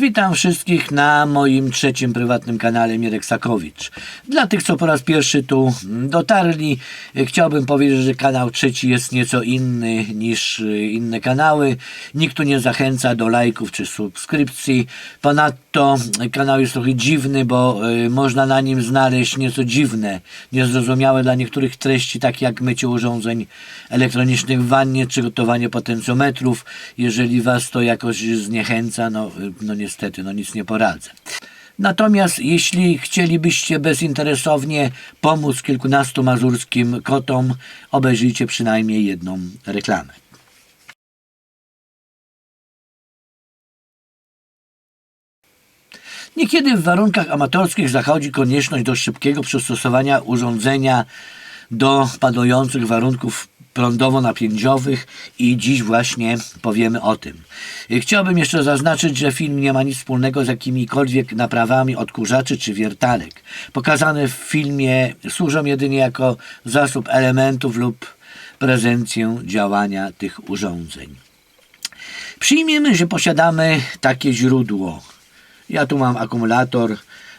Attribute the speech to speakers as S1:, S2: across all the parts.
S1: Witam wszystkich na moim trzecim prywatnym kanale Mirek Sakowicz. Dla tych, co po raz pierwszy tu dotarli, chciałbym powiedzieć, że kanał trzeci jest nieco inny niż inne kanały. Nikt tu nie zachęca do lajków czy subskrypcji. Ponadto kanał jest trochę dziwny, bo e, można na nim znaleźć nieco dziwne, niezrozumiałe dla niektórych treści, takie jak mycie urządzeń elektronicznych w wannie czy gotowanie potencjometrów. Jeżeli Was to jakoś zniechęca, no, no niestety, no nic nie poradzę. Natomiast jeśli chcielibyście bezinteresownie pomóc kilkunastu mazurskim kotom, obejrzyjcie przynajmniej jedną reklamę. Niekiedy w warunkach amatorskich zachodzi konieczność do szybkiego przystosowania urządzenia do panujących warunków prądowo-napięciowych i dziś właśnie powiemy o tym. Chciałbym jeszcze zaznaczyć, że film nie ma nic wspólnego z jakimikolwiek naprawami odkurzaczy czy wiertarek. Pokazane w filmie służą jedynie jako zasób elementów lub prezencję działania tych urządzeń. Przyjmiemy, że posiadamy takie źródło. Ja tu mam akumulator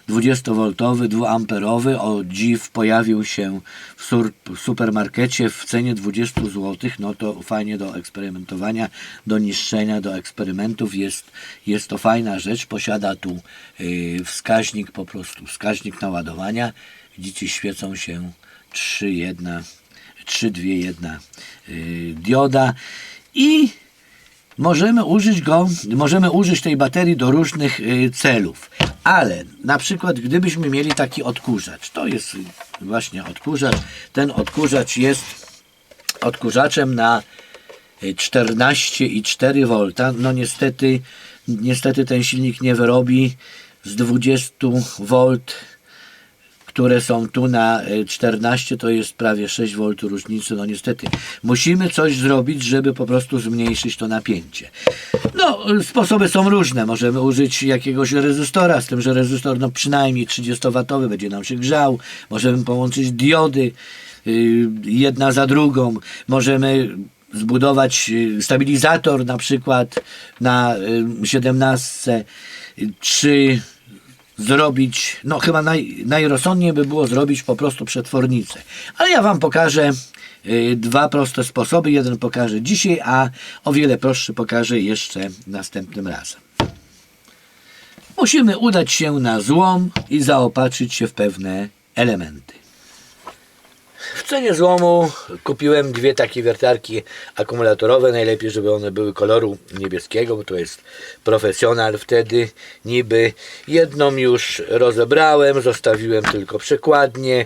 S1: 20V 2A. O dziw pojawił się w supermarkecie w cenie 20 zł. No to fajnie do eksperymentowania, do niszczenia, do eksperymentów. Jest, jest to fajna rzecz. Posiada tu yy, wskaźnik po prostu, wskaźnik naładowania. Widzicie, świecą się 3, 1, 3, 2, 1 yy, dioda i możemy użyć go, możemy użyć tej baterii do różnych y, celów. Ale na przykład gdybyśmy mieli taki odkurzacz, to jest właśnie odkurzacz, ten odkurzacz jest odkurzaczem na y, 14,4 V. No niestety, niestety ten silnik nie wyrobi z 20 V które są tu na y, 14, to jest prawie 6 V różnicy. No niestety, musimy coś zrobić, żeby po prostu zmniejszyć to napięcie. No, y, sposoby są różne. Możemy użyć jakiegoś rezystora, z tym, że rezystor no przynajmniej 30W będzie nam się grzał. Możemy połączyć diody y, jedna za drugą. Możemy zbudować y, stabilizator na przykład na y, 17 czy zrobić, no chyba naj, najrozsądniej by było zrobić po prostu przetwornicę. Ale ja Wam pokażę y, dwa proste sposoby. Jeden pokażę dzisiaj, a o wiele prostszy pokażę jeszcze następnym razem. Musimy udać się na złom i zaopatrzyć się w pewne elementy. W cenie złomu kupiłem dwie takie wiertarki akumulatorowe. Najlepiej, żeby one były koloru niebieskiego, bo to jest profesjonal wtedy niby. Jedną już rozebrałem, zostawiłem tylko przekładnię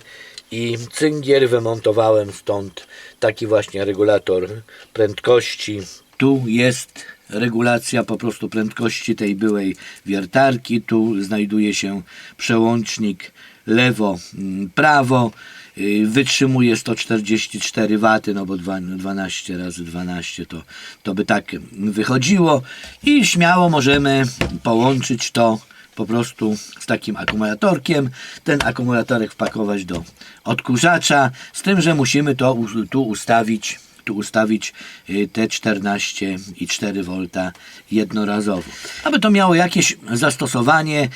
S1: i cyngiel wymontowałem stąd taki właśnie regulator prędkości. Tu jest regulacja po prostu prędkości tej byłej wiertarki. Tu znajduje się przełącznik lewo-prawo. Y, Wytrzymuje 144 W, no bo dwa- 12 razy 12 to, to by tak wychodziło. I śmiało możemy połączyć to po prostu z takim akumulatorkiem. Ten akumulatorek wpakować do odkurzacza, z tym, że musimy to tu ustawić tu ustawić y, te 14,4 V jednorazowo. Aby to miało jakieś zastosowanie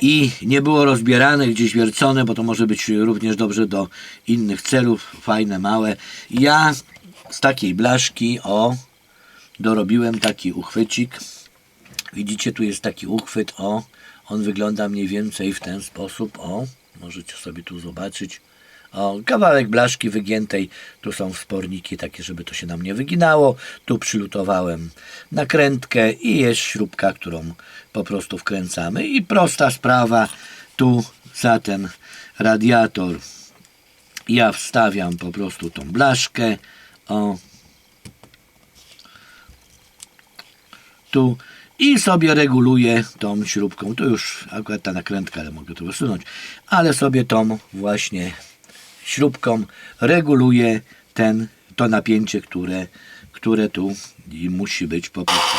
S1: i nie było rozbierane, gdzieś wiercone, bo to może być również dobrze do innych celów, fajne, małe. Ja z takiej blaszki, o, dorobiłem taki uchwycik. Widzicie, tu jest taki uchwyt, o, on wygląda mniej więcej w ten sposób, o, możecie sobie tu zobaczyć. O, kawałek blaszki wygiętej, tu są wsporniki takie, żeby to się nam nie wyginało. Tu przylutowałem nakrętkę i jest śrubka, którą po prostu wkręcamy. I prosta sprawa, tu za ten radiator ja wstawiam po prostu tą blaszkę. O, tu i sobie reguluję tą śrubką. Tu już akurat ta nakrętka, ale mogę to wysunąć, ale sobie tą właśnie śrubką reguluję ten, to napięcie, które, które tu musi być po prostu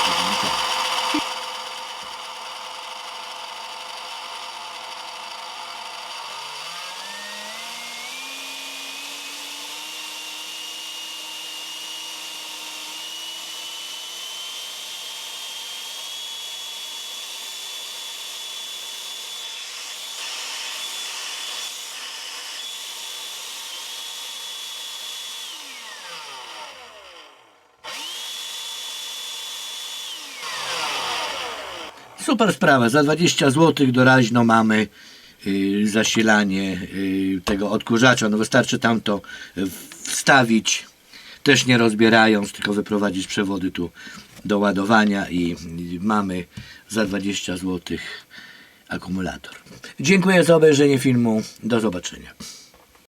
S1: Super sprawa. Za 20 zł doraźno mamy y, zasilanie y, tego odkurzacza. No wystarczy tam to y, wstawić, też nie rozbierając, tylko wyprowadzić przewody tu do ładowania i mamy za 20 zł akumulator. Dziękuję za obejrzenie filmu. Do zobaczenia.